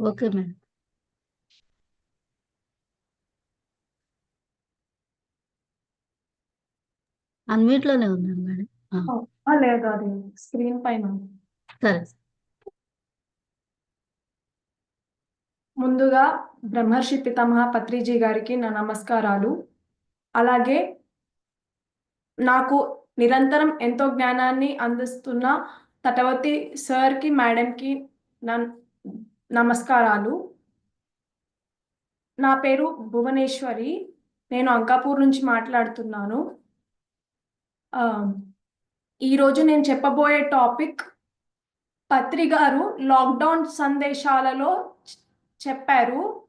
Okay madam? అన్మ్యూట్లోనే ఉన్నాను madam లేదు అది స్క్రీన్ పైన. సరే. ముందుగా బ్రహ్మర్షి పితామహ పత్రిజీ గారికి నా నమస్కారాలు. అలాగే నాకు నిరంతరం ఎంతో జ్ఞానాన్ని అందిస్తున్న తటవతి సార్కి మేడంకి నా నమస్కారాలు. నా పేరు భువనేశ్వరి. నేను అంకాపూర్ నుంచి మాట్లాడుతున్నాను. ఈరోజు నేను చెప్పబోయే టాపిక్ పత్రి గారు లాక్డౌన్ సందేశాలలో చెప్పారు.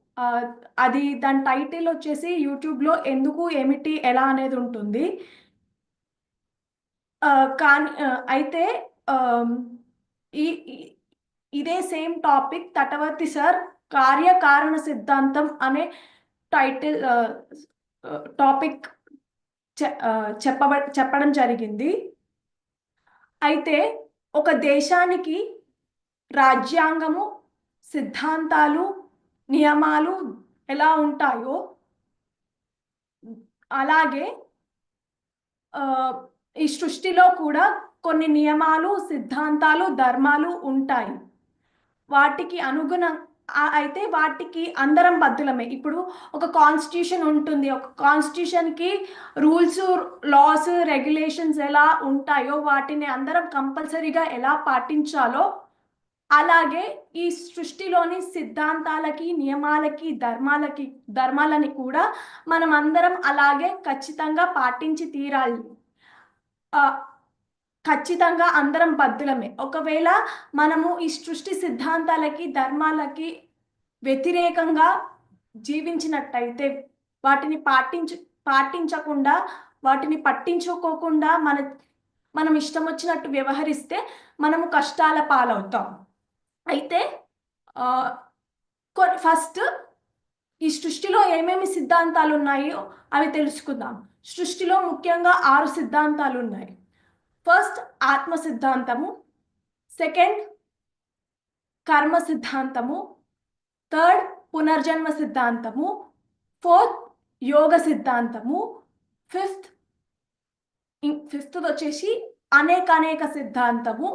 అది దాని టైటిల్ వచ్చేసి యూట్యూబ్లో ఎందుకు ఏమిటి ఎలా అనేది ఉంటుంది. కానీ అయితే ఈ- ఇదే సేమ్ టాపిక్ తటవర్తి సార్ కార్యకారణ సిద్ధాంతం అనే టైటిల్ టాపిక్ చె- చెప్పబ చెప్పడం జరిగింది. అయితే ఒక దేశానికి రాజ్యాంగము సిద్ధాంతాలు నియమాలు ఎలా ఉంటాయో అలాగే ఈ సృష్టిలో కూడా కొన్ని నియమాలు సిద్ధాంతాలు ధర్మాలు ఉంటాయి. వాటికి అనుగుణ అయితే వాటికి అందరం బద్దులమే ఇప్పుడు ఒక కాన్స్టిట్యూషన్ ఉంటుంది. ఒక కాన్స్టిట్యూషన్కి రూల్స్ లాస్ రెగ్యులేషన్స్ ఎలా ఉంటాయో వాటిని అందరం కంపల్సరీగా ఎలా పాటించాలో అలాగే ఈ సృష్టిలోని సిద్ధాంతాలకి నియమాలకి ధర్మాలకి ధర్మాలని కూడా మనం అందరం అలాగే ఖచ్చితంగా పాటించి తీరాలి. ఖచ్చితంగా అందరం బద్దులమే ఒకవేళ మనము ఈ సృష్టి సిద్ధాంతాలకి ధర్మాలకి వ్యతిరేకంగా జీవించినట్టయితే వాటిని పాటించ పాటించకుండా వాటిని పట్టించుకోకుండా మన మనం ఇష్టం వచ్చినట్టు వ్యవహరిస్తే మనము కష్టాల పాలవుతాం. అయితే ఫస్ట్ ఈ సృష్టిలో ఏమేమి సిద్ధాంతాలు ఉన్నాయో అవి తెలుసుకుందాం. సృష్టిలో ముఖ్యంగా ఆరు సిద్ధాంతాలు ఉన్నాయి ఫస్ట్ ఆత్మ సిద్ధాంతము సెకండ్ కర్మ సిద్ధాంతము థర్డ్ పునర్జన్మ సిద్ధాంతము ఫోర్త్ యోగ సిద్ధాంతము ఫిఫ్త్ ఫిఫ్త్ వచ్చేసి అనేక అనేక సిద్ధాంతము.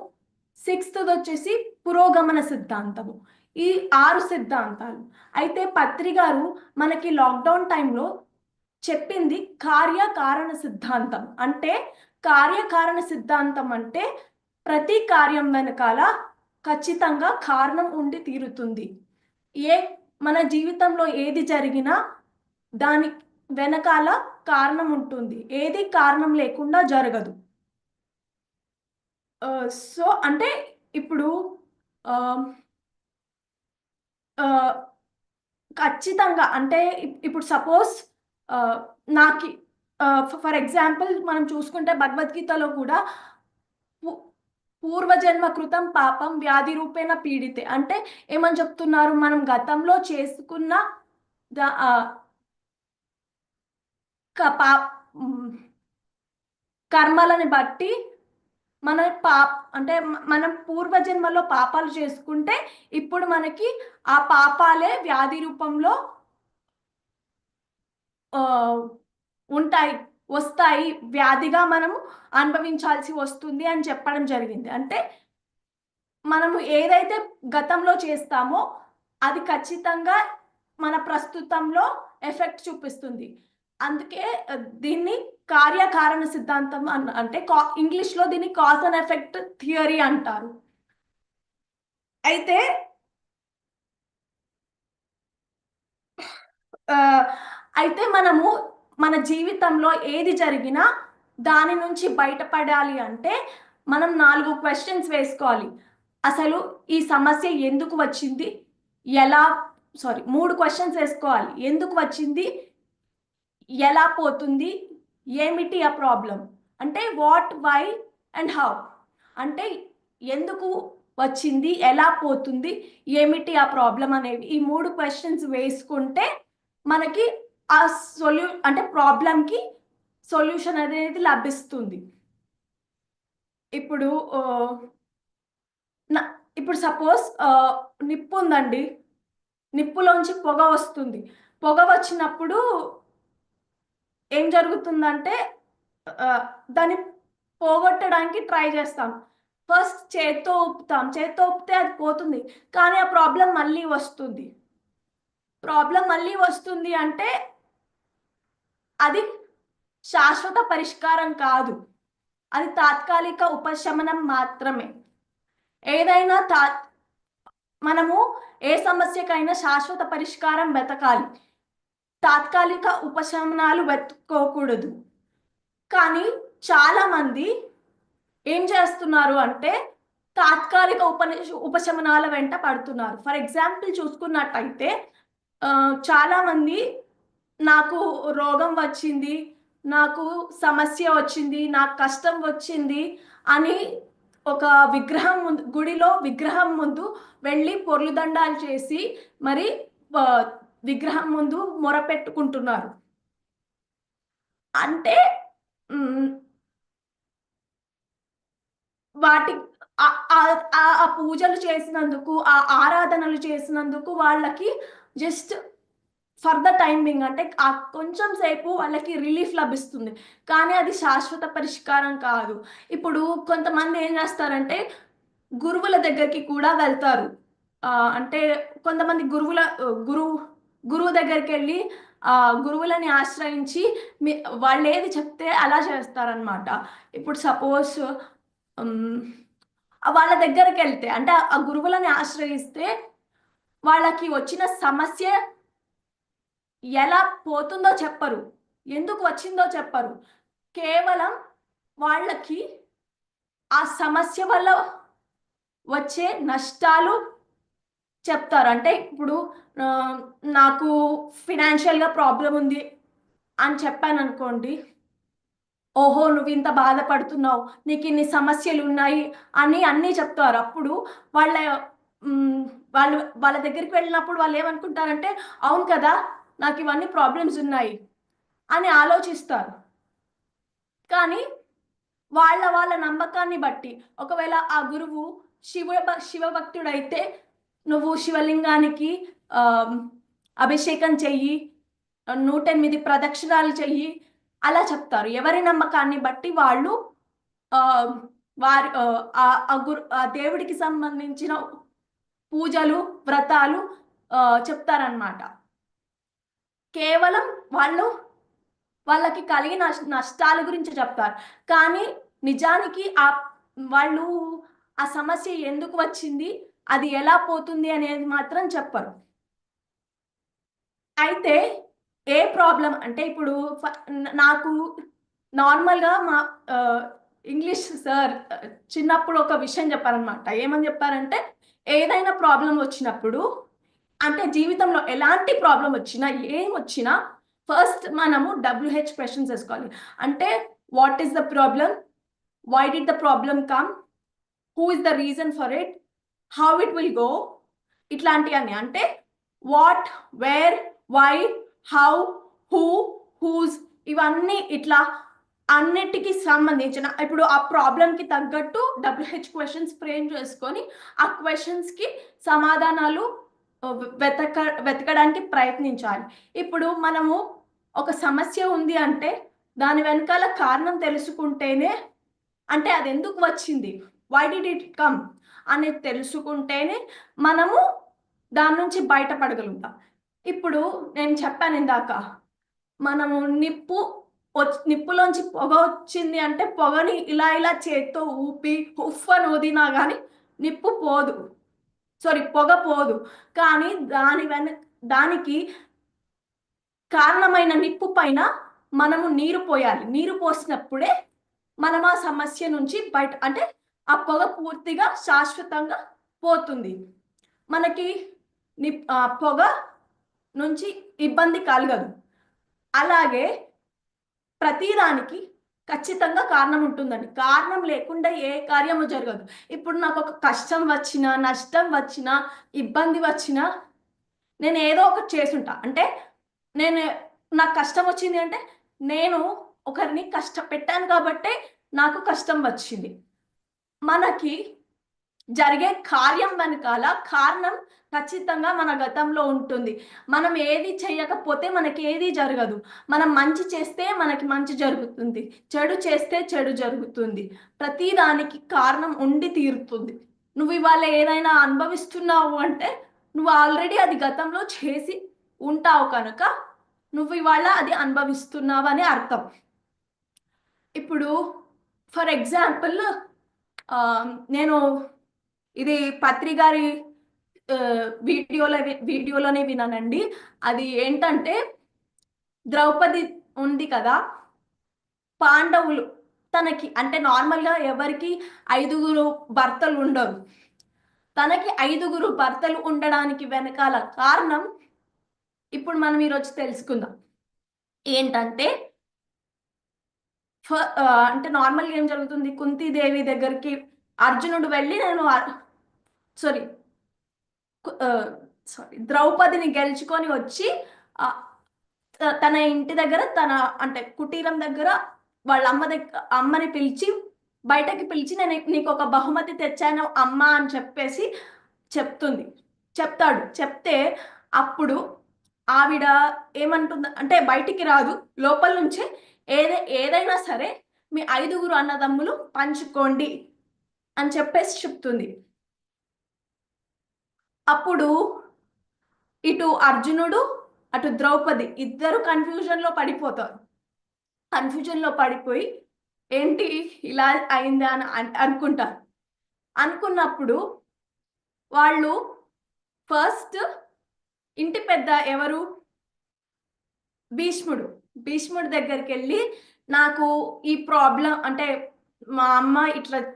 సిక్స్త్ వచ్చేసి పురోగమన సిద్ధాంతము. ఈ ఆరు సిద్ధాంతాలు. అయితే పత్రి గారు మనకి లాక్డౌన్ టైంలో చెప్పింది కార్యకారణ సిద్ధాంతం. అంటే కార్యకారణ సిద్ధాంతం అంటే ప్రతి కార్యం వెనకాల ఖచ్చితంగా కారణం ఉండి తీరుతుంది. ఏ మన జీవితంలో ఏది జరిగినా దాని వెనకాల కారణం ఉంటుంది. ఏది కారణం లేకుండా జరగదు. సో అంటే ఇప్పుడు ఖచ్చితంగా అంటే ఇప్- ఇప్పుడు సపోజ్ నాకు ఫర్ ఎగ్జాంపుల్ మనం చూసుకుంటే భగవద్గీతలో కూడా పూర్వజన్మ కృతం పాపం వ్యాధి రూపేణ పీడితే. అంటే ఏమని చెప్తున్నారు? మనం గతంలో చేసుకున్న క- కర్మలని బట్టి మన పాప అంటే మనం పూర్వజన్మలో పాపాలు చేసుకుంటే ఇప్పుడు మనకి ఆ పాపాలే వ్యాధి రూపంలో ఉంటాయి వస్తాయి వ్యాధిగా మనము అనుభవించాల్సి వస్తుంది అని చెప్పడం జరిగింది. అంటే మనము ఏదైతే గతంలో చేస్తామో అది ఖచ్చితంగా మన ప్రస్తుతంలో ఎఫెక్ట్ చూపిస్తుంది. అందుకే దీన్ని కార్యకారణ సిద్ధాంతం అన్ అంటే కా ఇంగ్లీష్లో దీన్ని కాజ్ అండ్ ఎఫెక్ట్ థియరీ అంటారు. అయితే అయితే మనము మన జీవితంలో ఏది జరిగినా దాని నుంచి బయటపడాలి అంటే మనం నాలుగు క్వశ్చన్స్ వేసుకోవాలి. అసలు ఈ సమస్య ఎందుకు వచ్చింది? ఎలా సారీ మూడు క్వశ్చన్స్ వేసుకోవాలి. ఎందుకు వచ్చింది? ఎలా పోతుంది? ఏమిటి ఆ ప్రాబ్లం అంటే వాట్ వై అండ్ హౌ అంటే ఎందుకు వచ్చింది? ఎలా పోతుంది? ఏమిటి ఆ ప్రాబ్లం అనేవి ఈ మూడు క్వశ్చన్స్ వేసుకుంటే మనకి ఆ సొల్యూ అంటే ప్రాబ్లంకి సొల్యూషన్ అనేది లభిస్తుంది. ఇప్పుడు ఇప్పుడు సపోజ్ నిప్పు ఉందండి. నిప్పులోంచి పొగ వస్తుంది. పొగ వచ్చినప్పుడు ఏం జరుగుతుందంటే దాన్ని పోగొట్టడానికి ట్రై చేస్తాం. ఫస్ట్ చేత్తో ఊపుతాం. చేత్తో ఊపితే అది పోతుంది. కానీ ఆ ప్రాబ్లం మళ్ళీ వస్తుంది. ప్రాబ్లం మళ్ళీ వస్తుంది అంటే అది శాశ్వత పరిష్కారం కాదు. అది తాత్కాలిక ఉపశమనం మాత్రమే. ఏదైనా తా మనము ఏ సమస్యకైనా శాశ్వత పరిష్కారం వెతకాలి. తాత్కాలిక ఉపశమనాలు వెతుక్కోకూడదు. కానీ చాలామంది ఏం చేస్తున్నారు అంటే తాత్కాలిక ఉప ఉపశమనాల వెంట పడుతున్నారు. ఫర్ ఎగ్జాంపుల్ చూసుకున్నట్టయితే చాలామంది నాకు రోగం వచ్చింది నాకు సమస్య వచ్చింది నాకు కష్టం వచ్చింది అని ఒక విగ్రహం ముందు గుడిలో విగ్రహం ముందు వెళ్ళి పొర్లుదండాలు చేసి మరి విగ్రహం ముందు మొరపెట్టుకుంటున్నారు అంటే వాటి ఆ- ఆ పూజలు చేసినందుకు ఆ ఆరాధనలు చేసినందుకు వాళ్ళకి జస్ట్ ఫర్ ద టైమింగ్ అంటే ఆ కొంచెం సేపు వాళ్ళకి రిలీఫ్ లభిస్తుంది. కానీ అది శాశ్వత పరిష్కారం కాదు. ఇప్పుడు కొంతమంది ఏం చేస్తారంటే గురువుల దగ్గరికి కూడా వెళ్తారు. అంటే కొంతమంది గురువుల గురువు గురువు దగ్గరికి వెళ్ళి ఆ గురువులని ఆశ్రయించి మీ వాళ్ళు ఏది చెప్తే అలా చేస్తారనమాట ఇప్పుడు సపోజ్ వాళ్ళ దగ్గరికి వెళ్తే అంటే ఆ గురువులని ఆశ్రయిస్తే వాళ్ళకి వచ్చిన సమస్య ఎలా పోతుందో చెప్పరు. ఎందుకు వచ్చిందో చెప్పరు. కేవలం వాళ్ళకి ఆ సమస్య వల్ల వచ్చే నష్టాలు చెప్తారు. అంటే ఇప్పుడు నాకు ఫినాన్షియల్గా ప్రాబ్లం ఉంది అని చెప్పాను అనుకోండి ఓహో నువ్వు ఇంత బాధపడుతున్నావు నీకు ఇన్ని సమస్యలు ఉన్నాయి అని అన్నీ చెప్తారు. అప్పుడు వాళ్ళ వాళ్ళు వాళ్ళ దగ్గరికి వెళ్ళినప్పుడు వాళ్ళు ఏమనుకుంటారంటే అవును కదా నాకు ఇవన్నీ ప్రాబ్లమ్స్ ఉన్నాయి అని ఆలోచిస్తారు. కానీ వాళ్ళ వాళ్ళ నమ్మకాన్ని బట్టి ఒకవేళ ఆ గురువు శివ శివభక్తుడైతే నువ్వు శివలింగానికి అభిషేకం చెయ్యి నూట ఎనిమిది ప్రదక్షిణాలు చెయ్యి అలా చెప్తారు. ఎవరి నమ్మకాన్ని బట్టి వాళ్ళు వారి ఆ, గురు ఆ దేవుడికి సంబంధించిన పూజలు వ్రతాలు ఆ, చెప్తారనమాట కేవలం వాళ్ళు వాళ్ళకి కలిగిన నష్టాల గురించి చెప్తారు. కానీ నిజానికి ఆ వాళ్ళు ఆ సమస్య ఎందుకు వచ్చింది? అది ఎలా పోతుంది అనేది మాత్రం చెప్పరు. అయితే ఏ ప్రాబ్లం అంటే ఇప్పుడు ఫ- నాకు నార్మల్గా మా ఇంగ్లీష్ సార్ చిన్నప్పుడు ఒక విషయం చెప్పారనమాట ఏమని చెప్పారంటే ఏదైనా ప్రాబ్లం వచ్చినప్పుడు అంటే జీవితంలో ఎలాంటి ప్రాబ్లం వచ్చినా ఏం వచ్చినా ఫస్ట్ మనము డబ్ల్యూహెచ్ క్వశ్చన్స్ వేసుకోవాలి. అంటే what is the problem why did the problem come who is the reason for it how it will go ఇట్లాంటివన్నీ అంటే what where why how who whose ఇవన్నీ ఇట్లా అన్నిటికీ సంబంధించిన ఇప్పుడు ఆ ప్రాబ్లంకి తగ్గట్టు డబ్ల్యూహెచ్ క్వశ్చన్స్ ఫ్రేమ్ చేసుకొని ఆ క్వశ్చన్స్కి సమాధానాలు వెతక వెతకడానికి ప్రయత్నించాలి. ఇప్పుడు మనము ఒక సమస్య ఉంది అంటే దాని వెనకాల కారణం తెలుసుకుంటేనే అంటే అది ఎందుకు వచ్చింది? వై డిడ్ ఇట్ కమ్ అనేది తెలుసుకుంటేనే మనము దాని నుంచి బయటపడగలుగుతాం. ఇప్పుడు నేను చెప్పాను ఇందాక మనము నిప్పు వచ్చి నిప్పులోంచి పొగ వచ్చింది అంటే పొగని ఇలా ఇలా చేత్తో ఊపి ఉఫ్ అని ఊదినా కానీ నిప్పు పోదు. సారీ పొగ పోదు. కానీ దాని వెన దానికి కారణమైన నిప్పు పైన మనము నీరు పోయాలి. నీరు పోసినప్పుడే మనం ఆ సమస్య నుంచి బయట అంటే ఆ పొగ పూర్తిగా శాశ్వతంగా పోతుంది. మనకి ని పొగ నుంచి ఇబ్బంది కలగదు. అలాగే ప్రతిదానికి ఖచ్చితంగా కారణం ఉంటుందండి. కారణం లేకుండా ఏ కార్యము జరగదు. ఇప్పుడు నాకు ఒక కష్టం వచ్చినా నష్టం వచ్చినా ఇబ్బంది వచ్చినా నేను ఏదో ఒకటి చేసుంటా. అంటే నేను నాకు కష్టం వచ్చింది అంటే నేను ఒకరిని కష్టపెట్టాను కాబట్టే నాకు కష్టం వచ్చింది. మనకి జరిగే కార్యం వెనకాల కారణం ఖచ్చితంగా మన గతంలో ఉంటుంది. మనం ఏది చేయకపోతే మనకి ఏది జరగదు. మనం మంచి చేస్తే మనకి మంచి జరుగుతుంది. చెడు చేస్తే చెడు జరుగుతుంది. ప్రతిదానికి కారణం ఉండి తీరుతుంది. నువ్వు ఇవాళ ఏదైనా అనుభవిస్తున్నావు అంటే నువ్వు ఆల్రెడీ అది గతంలో చేసి ఉంటావు కనుక నువ్వు ఇవాళ అది అనుభవిస్తున్నావు అని అర్థం. ఇప్పుడు ఫర్ ఎగ్జాంపుల్ నేను ఇది పత్రి గారి వీడియోలో వీడియోలోనే విన్నానండి. అది ఏంటంటే ద్రౌపది ఉంది కదా పాండవులు తనకి అంటే నార్మల్గా ఎవరికి ఐదుగురు భర్తలు ఉండరు తనకి ఐదుగురు భర్తలు ఉండడానికి వెనకాల కారణం ఇప్పుడు మనం ఈరోజు తెలుసుకుందాం. ఏంటంటే అంటే నార్మల్గా ఏం జరుగుతుంది? కుంతీదేవి దగ్గరికి అర్జునుడు వెళ్ళి నేను సారీ సారీ ద్రౌపదిని గెలుచుకొని వచ్చి తన ఇంటి దగ్గర తన అంటే కుటీరం దగ్గర వాళ్ళ అమ్మ దగ్గర అమ్మని పిలిచి బయటకి పిలిచి నేను నీకు ఒక బహుమతి తెచ్చాను అమ్మ అని చెప్పేసి చెప్తుంది. చెప్తాడు. చెప్తే అప్పుడు ఆవిడ ఏమంటుంది అంటే బయటికి రాదు. లోపల నుంచే ఏదే ఏదైనా సరే మీ ఐదుగురు అన్నదమ్ములు పంచుకోండి అని చెప్పేసి చెప్తుంది. అప్పుడు ఇటు అర్జునుడు అటు ద్రౌపది ఇద్దరు కన్ఫ్యూజన్లో పడిపోతారు. కన్ఫ్యూజన్లో పడిపోయి ఏంటి ఇలా అయిందా అని అనుకుంటారు. అనుకున్నప్పుడు వాళ్ళు ఫస్ట్ ఇంటి పెద్ద ఎవరు? భీష్ముడు. భీష్ముడి దగ్గరికి వెళ్ళి నాకు ఈ ప్రాబ్లం అంటే మా అమ్మ ఇట్లా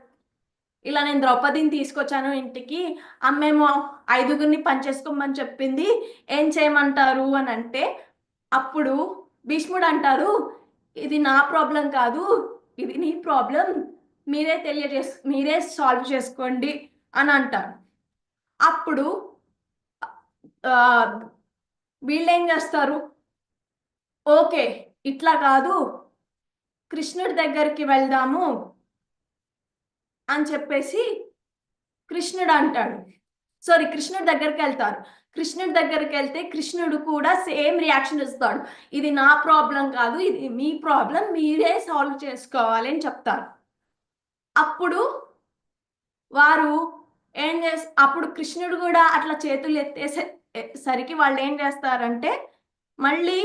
ఇలా నేను ద్రౌపదిని తీసుకొచ్చాను ఇంటికి. అమ్మేమో ఐదుగురిని పనిచేసుకోమని చెప్పింది. ఏం చేయమంటారు అని అంటే అప్పుడు భీష్ముడు అంటారు ఇది నా ప్రాబ్లం కాదు ఇది నీ ప్రాబ్లం మీరే తెలియజేస్ మీరే సాల్వ్ చేసుకోండి అని అంటారు అప్పుడు వీళ్ళేం వీళ్ళు ఏం చేస్తారు? ఓకే ఇట్లా కాదు కృష్ణుడి దగ్గరికి వెళ్దాము అని చెప్పేసి కృష్ణుడు అంటాడు. సారీ కృష్ణుడి దగ్గరికి వెళ్తారు. కృష్ణుడి దగ్గరికి వెళ్తే కృష్ణుడు కూడా సేమ్ రియాక్షన్ ఇస్తాడు. ఇది నా ప్రాబ్లం కాదు ఇది మీ ప్రాబ్లం మీరే సాల్వ్ చేసుకోవాలి అని చెప్తారు. అప్పుడు వారు ఏం చేస్ అప్పుడు కృష్ణుడు కూడా అట్లా చేతులు ఎత్తేసే సరికి వాళ్ళు ఏం చేస్తారంటే మళ్ళీ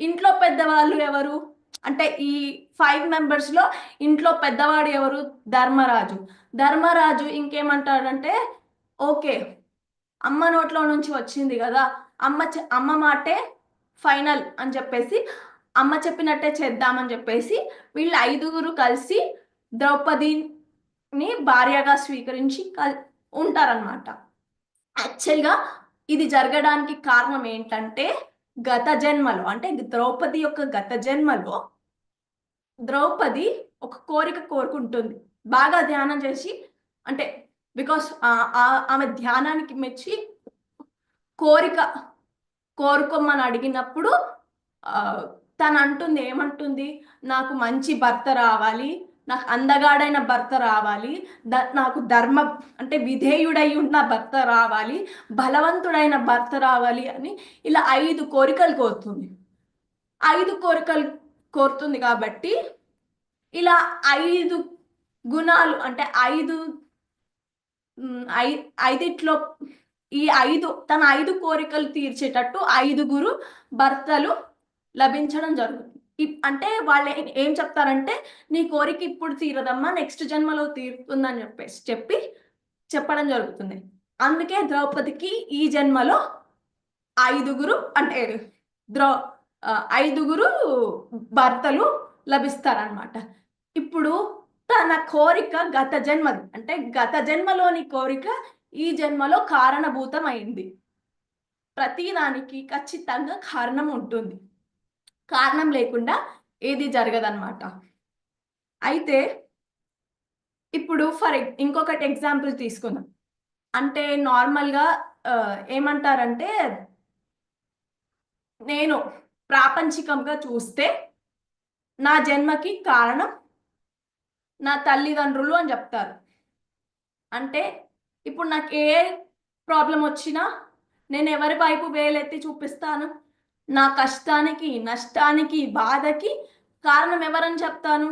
ఇంట్లో పెద్దవాళ్ళు ఎవరు? అంటే ఈ ఫైవ్ మెంబర్స్లో ఇంట్లో పెద్దవాడు ఎవరు? ధర్మరాజు. ధర్మరాజు ఇంకేమంటాడంటే ఓకే అమ్మ నోట్లో నుంచి వచ్చింది కదా అమ్మ అమ్మ మాటే ఫైనల్ అని చెప్పేసి అమ్మ చెప్పినట్టే చేద్దామని చెప్పేసి వీళ్ళు ఐదుగురు కలిసి ద్రౌపదిని భార్యగా స్వీకరించి కల్ ఉంటారనమాట యాక్చువల్గా ఇది జరగడానికి కారణం ఏంటంటే గత జన్మలో అంటే ద్రౌపది యొక్క గత జన్మలో ద్రౌపది ఒక కోరిక కోరుకుంటుంది. బాగా ధ్యానం చేసి అంటే బికాస్ ఆమె ధ్యానానికి మెచ్చి కోరిక కోరుకోమని అడిగినప్పుడు తను అంటుంది ఏమంటుంది? నాకు మంచి భర్త రావాలి. నాకు అందగాడైన భర్త రావాలి ద నాకు ధర్మ అంటే విధేయుడై ఉన్న భర్త రావాలి బలవంతుడైన భర్త రావాలి అని ఇలా ఐదు కోరికలు కోరుతుంది. ఐదు కోరికలు కోరుతుంది కాబట్టి ఇలా ఐదు గుణాలు అంటే ఐదు ఐ ఐదిట్లో ఈ ఐదు తన ఐదు కోరికలు తీర్చేటట్టు ఐదుగురు భర్తలు లభించడం జరుగుతుంది. అంటే వాళ్ళు ఏం చెప్తారంటే నీ కోరిక ఇప్పుడు తీరదమ్మా నెక్స్ట్ జన్మలో తీరుతుందని చెప్పేసి చెప్పి చెప్పడం జరుగుతుంది. అందుకే ద్రౌపదికి ఈ జన్మలో ఐదుగురు అంటే ద్రౌ ఐదుగురు భర్తలు లభిస్తారనమాట ఇప్పుడు తన కోరిక గత జన్మది అంటే గత జన్మలోని కోరిక ఈ జన్మలో కారణభూతం అయింది ప్రతిదానికి ఖచ్చితంగా కారణం ఉంటుంది. కారణం లేకుండా ఏది జరగదన్నమాట. అయితే ఇప్పుడు ఫర్ ఇంకొకటి ఎగ్జాంపుల్ తీసుకుందాం. అంటే నార్మల్గా ఏమంటారంటే నేను ప్రాపంచికంగా చూస్తే నా జన్మకి కారణం నా తల్లిదండ్రులు అని చెప్తారు. అంటే ఇప్పుడు నాకు ఏ ప్రాబ్లం వచ్చినా నేను ఎవరి వైపు వేలెత్తి చూపిస్తాను? నా కష్టానికి నష్టానికి బాధకి కారణం ఎవరని చెప్తాను?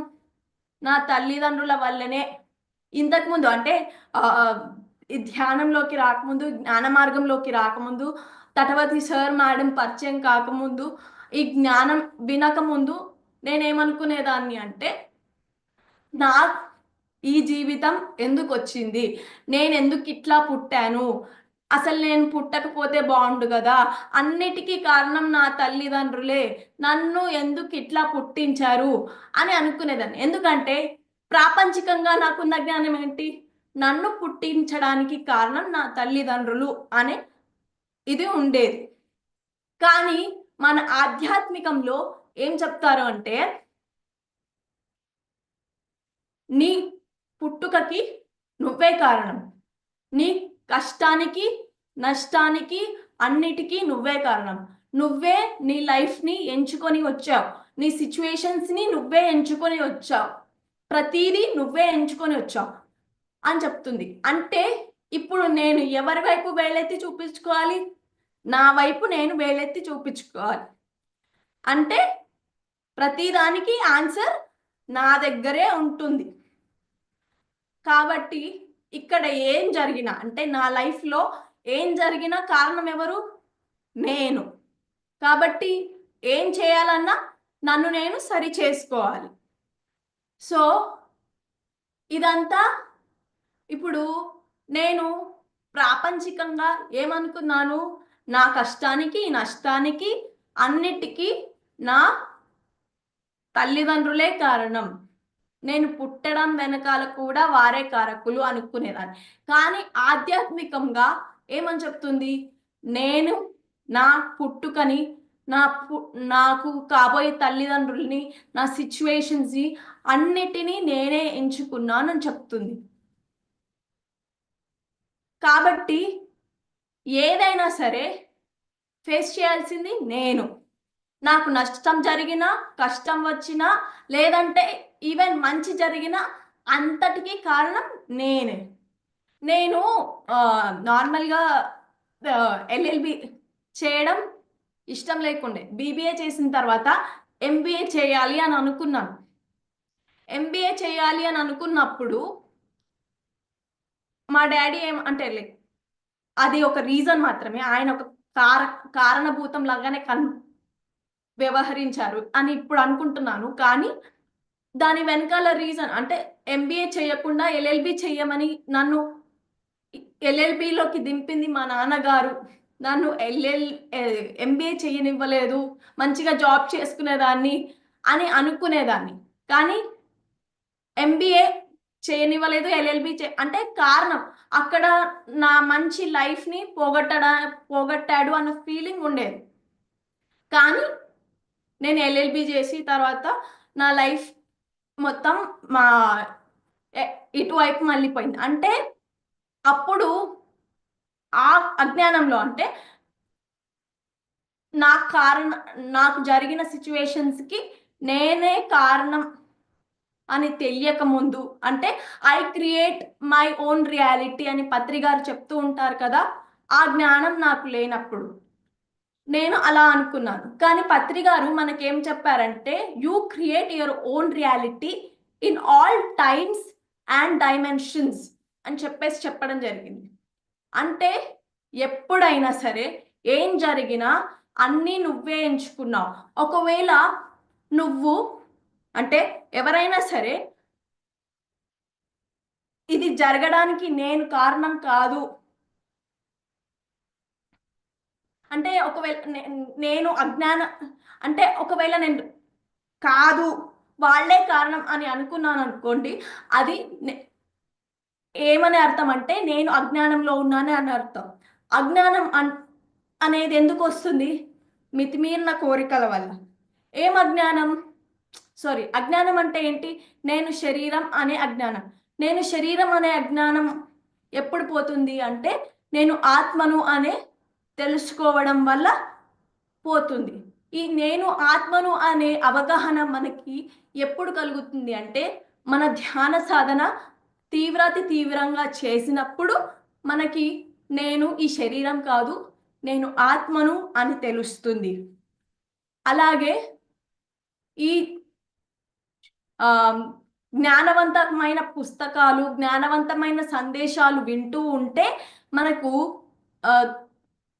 నా తల్లిదండ్రుల వల్లనే. ఇంతకుముందు అంటే ఈ ధ్యానంలోకి రాకముందు జ్ఞాన మార్గంలోకి రాకముందు తటవతి సార్ మేడం పరిచయం కాకముందు ఈ జ్ఞానం వినకముందు నేనేమనుకునేదాన్ని అంటే నా ఈ జీవితం ఎందుకు వచ్చింది నేను ఎందుకు ఇట్లా పుట్టాను? అసలు నేను పుట్టకపోతే బాగుండు కదా? అన్నిటికీ కారణం నా తల్లిదండ్రులే. నన్ను ఎందుకు ఇట్లా పుట్టించారు? అని అనుకునేదాన్ని. ఎందుకంటే ప్రాపంచికంగా నాకున్న జ్ఞానం ఏంటి? నన్ను పుట్టించడానికి కారణం నా తల్లిదండ్రులు అనే ఇది ఉండేది. కానీ మన ఆధ్యాత్మికంలో ఏం చెప్తారు అంటే నీ పుట్టుకకి నువ్వే కారణం. నీ కష్టానికి నష్టానికి అన్నిటికీ నువ్వే కారణం. నువ్వే నీ లైఫ్ని ఎంచుకొని వచ్చావు. నీ సిచ్యువేషన్స్ని నువ్వే ఎంచుకొని వచ్చావు. ప్రతిదీ నువ్వే ఎంచుకొని వచ్చావు అని చెప్తుంది. అంటే ఇప్పుడు నేను ఎవరి వైపు వేలెత్తి చూపించుకోవాలి? నా వైపు నేను వేలెత్తి చూపించుకోవాలి. అంటే ప్రతిదానికి ఆన్సర్ నా దగ్గరే ఉంటుంది. కాబట్టి ఇక్కడ ఏం జరిగినా అంటే నా లైఫ్లో ఏం జరిగినా కారణం ఎవరు? నేను. కాబట్టి ఏం చేయాలన్నా నన్ను నేను సరి చేసుకోవాలి. సో ఇదంతా ఇప్పుడు నేను ప్రాపంచికంగా ఏమనుకున్నాను? నా కష్టానికి నష్టానికి అన్నిటికీ నా తల్లిదండ్రులే కారణం. నేను పుట్టడం వెనకాల కూడా వారే కారకులు అనుకునేదాన్ని. కానీ ఆధ్యాత్మికంగా ఏమని చెప్తుంది? నేను నా పుట్టుకని నా పు నాకు కాబోయే తల్లిదండ్రుల్ని నా సిచ్యువేషన్స్ని అన్నిటినీ నేనే ఎంచుకున్నానని చెప్తుంది. కాబట్టి ఏదైనా సరే ఫేస్ చేయాల్సింది నేను. నాకు నష్టం జరిగినా కష్టం వచ్చినా లేదంటే ఈవెన్ మంచి జరిగినా అంతటికీ కారణం నేనే. నేను నార్మల్గా ఎల్ఎల్బి చేయడం ఇష్టం లేకుండే. బీబీఏ చేసిన తర్వాత ఎంబీఏ చేయాలి అని అనుకున్నాను. ఎంబీఏ చేయాలి అని అనుకున్నప్పుడు మా డాడీ ఏం అంటే లైక్ అది ఒక రీజన్ మాత్రమే. ఆయన ఒక కార కారణభూతం లాగానే కన్ వ్యవహరించారు అని ఇప్పుడు అనుకుంటున్నాను. కానీ దాని వెనకాల రీజన్ అంటే ఎంబీఏ చేయకుండా ఎల్ఎల్బి చెయ్యమని నన్ను ఎల్ఎల్బిలోకి దింపింది మా నాన్నగారు. నన్ను ఎల్ఎల్ ఎంబీఏ చేయనివ్వలేదు. మంచిగా జాబ్ చేసుకునేదాన్ని అని అనుకునేదాన్ని. కానీ ఎంబీఏ చేయనివ్వలేదు ఎల్ఎల్బి చే అంటే కారణం అక్కడ నా మంచి లైఫ్ని పోగొట్టడా పోగొట్టాడు అన్న ఫీలింగ్ ఉండేది. కానీ నేను ఎల్ఎల్బి చేసి తర్వాత నా లైఫ్ మొత్తం మా ఇటువైపు మళ్ళీపోయింది. అంటే అప్పుడు ఆ అజ్ఞానంలో అంటే నా కారణ నాకు జరిగిన సిచ్యువేషన్స్కి నేనే కారణం అని తెలియక ముందు అంటే I create my own reality అని పత్రి గారు చెప్తూ ఉంటారు కదా ఆ జ్ఞానం నాకు లేనప్పుడు. నేను అలా అనుకున్నాను. కానీ పత్రి గారు మనకేం చెప్పారంటే you create your own reality in all times and dimensions అని చెప్పేసి చెప్పడం జరిగింది. అంటే ఎప్పుడైనా సరే ఏం జరిగినా అన్నీ నువ్వే ఎంచుకున్నావు. ఒకవేళ నువ్వు అంటే ఎవరైనా సరే ఇది జరగడానికి నేను కారణం కాదు అంటే ఒకవేళ నేను అజ్ఞాన అంటే ఒకవేళ నేను కాదు వాళ్ళే కారణం అని అనుకున్నాను అనుకోండి అది ఏమని అర్థం అంటే నేను అజ్ఞానంలో ఉన్నాను అని అర్థం. అజ్ఞానం అన్ అనేది ఎందుకు వస్తుంది? మితిమీరిన కోరికల వల్ల. ఏం అజ్ఞానం? సారీ అజ్ఞానం అంటే ఏంటి? నేను శరీరం అనే అజ్ఞానం. నేను శరీరం అనే అజ్ఞానం ఎప్పుడు పోతుంది అంటే నేను ఆత్మను అనే తెలుసుకోవడం వల్ల పోతుంది. ఈ నేను ఆత్మను అనే అవగాహన మనకి ఎప్పుడు కలుగుతుంది అంటే మన ధ్యాన సాధన తీవ్రాతి తీవ్రంగా చేసినప్పుడు మనకి నేను ఈ శరీరం కాదు నేను ఆత్మను అని తెలుస్తుంది. అలాగే ఈ జ్ఞానవంతమైన పుస్తకాలు జ్ఞానవంతమైన సందేశాలు వింటూ ఉంటే మనకు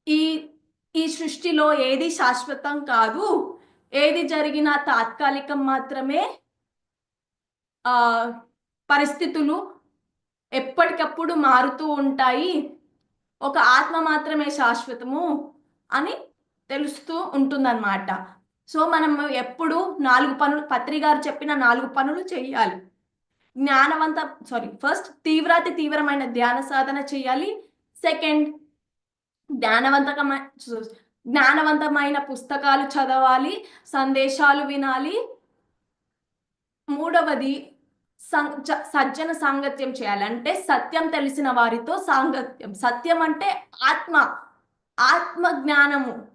ఈ ఈ సృష్టిలో ఏది శాశ్వతం కాదు ఏది జరిగినా తాత్కాలికం మాత్రమే ఆ పరిస్థితులు ఎప్పటికప్పుడు మారుతూ ఉంటాయి. ఒక ఆత్మ మాత్రమే శాశ్వతము అని తెలుస్తూ ఉంటుందన్నమాట. సో మనం ఎప్పుడు నాలుగు పనులు పత్రి గారు చెప్పిన నాలుగు పనులు చేయాలి జ్ఞానవంత సారీ ఫస్ట్ తీవ్రాతి తీవ్రమైన ధ్యాన సాధన చేయాలి సెకండ్ జ్ఞానవంతకమైన జ్ఞానవంతమైన పుస్తకాలు చదవాలి సందేశాలు వినాలి. మూడవది సం- సజ్జన సాంగత్యం చేయాలి. అంటే సత్యం తెలిసిన వారితో సాంగత్యం. సత్యం అంటే ఆత్మ. ఆత్మ జ్ఞానము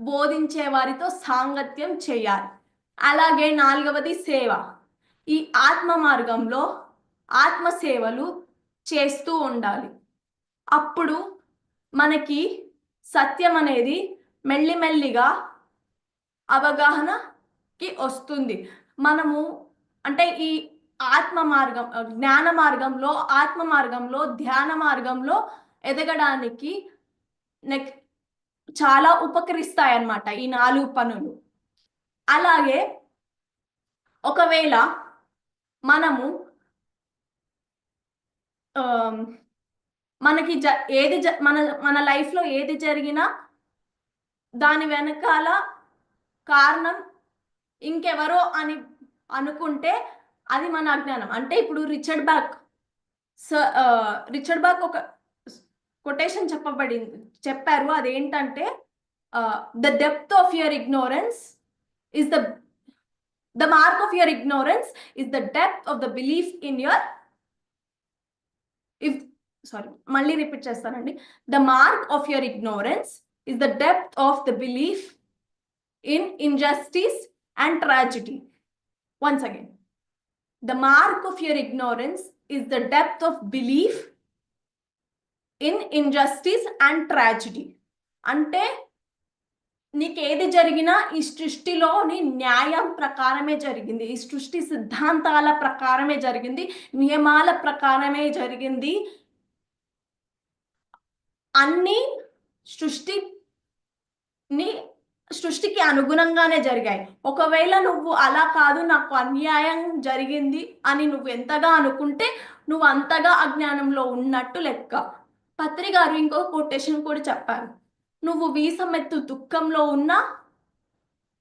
బోధించే వారితో సాంగత్యం చేయాలి. అలాగే నాలుగవది సేవ. ఈ ఆత్మ మార్గంలో ఆత్మ సేవలు చేస్తూ ఉండాలి. అప్పుడు మనకి సత్యం అనేది మెల్లిమెల్లిగా అవగాహనకి వస్తుంది. మనము అంటే ఈ ఆత్మ మార్గం జ్ఞాన మార్గంలో ఆత్మ మార్గంలో ధ్యాన మార్గంలో ఎదగడానికి నెక్ చాలా ఉపకరిస్తాయి అన్నమాట ఈ నాలుగు పనులు. అలాగే ఒకవేళ మనము మనకి జ ఏది జ మన మన లైఫ్లో ఏది జరిగినా దాని వెనకాల కారణం ఇంకెవరో అని అనుకుంటే అది మన అజ్ఞానం. అంటే ఇప్పుడు రిచర్డ్ బ్యాక్ స రిచర్డ్ బ్యాక్ ఒక కొటేషన్ చెప్పబడింది చెప్పారు. అదేంటంటే the depth of your ignorance is the the mark of your ignorance is the depth of the belief in your if sorry మళ్ళీ రిపీట్ చేస్తానండి. The mark of your ignorance is the depth of the belief in injustice and tragedy once again the mark of your ignorance is the depth of belief in injustice and tragedy అంటే నీకు ఏది జరిగినా ఈ సృష్టిలోని న్యాయం ప్రకారమే జరిగింది. ఈ సృష్టి సిద్ధాంతాల ప్రకారమే జరిగింది. నియమాల ప్రకారమే జరిగింది. అన్ని సృష్టిని సృష్టికి అనుగుణంగానే జరిగాయి. ఒకవేళ నువ్వు అలా కాదు నాకు అన్యాయం జరిగింది అని నువ్వు ఎంతగా అనుకుంటే నువ్వు అంతగా అజ్ఞానంలో ఉన్నట్టు లెక్క. పత్రి గారు ఇంకో కొటేషన్ కూడా చెప్పారు. నువ్వు వీసమెత్తు దుఃఖంలో ఉన్నా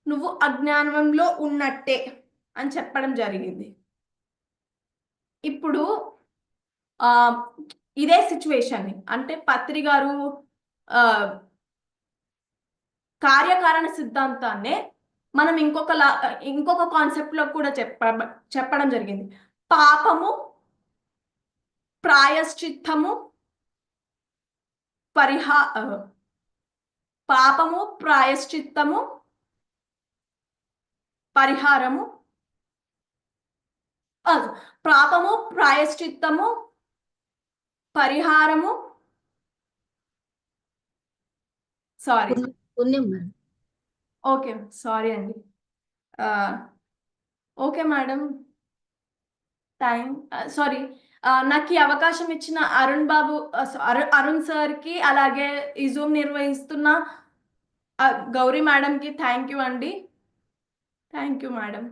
నువ్వు అజ్ఞానంలో ఉన్నట్టే అని చెప్పడం జరిగింది. ఇప్పుడు ఆ ఇదే సిచ్యువేషన్ అంటే పత్రి గారు ఆ కార్యకారణ సిద్ధాంతాన్నే మనం ఇంకొక ఇంకొక కాన్సెప్ట్లో కూడా చెప్ప చెప్పడం జరిగింది. పాపము ప్రాయశ్చిత్తము పరిహా పాపము ప్రాయశ్చిత్తము పరిహారము పాపము ప్రాయశ్చిత్తము పరిహారము? సారీ ఓకే సారీ అండి. Okay madam. టైం సారీ నాకు ఈ అవకాశం ఇచ్చిన అరుణ్ బాబు అరుణ్ సార్కి అలాగే ఈ జూమ్ నిర్వహిస్తున్న గౌరీ మేడంకి థ్యాంక్ యూ అండి. Thank you madam.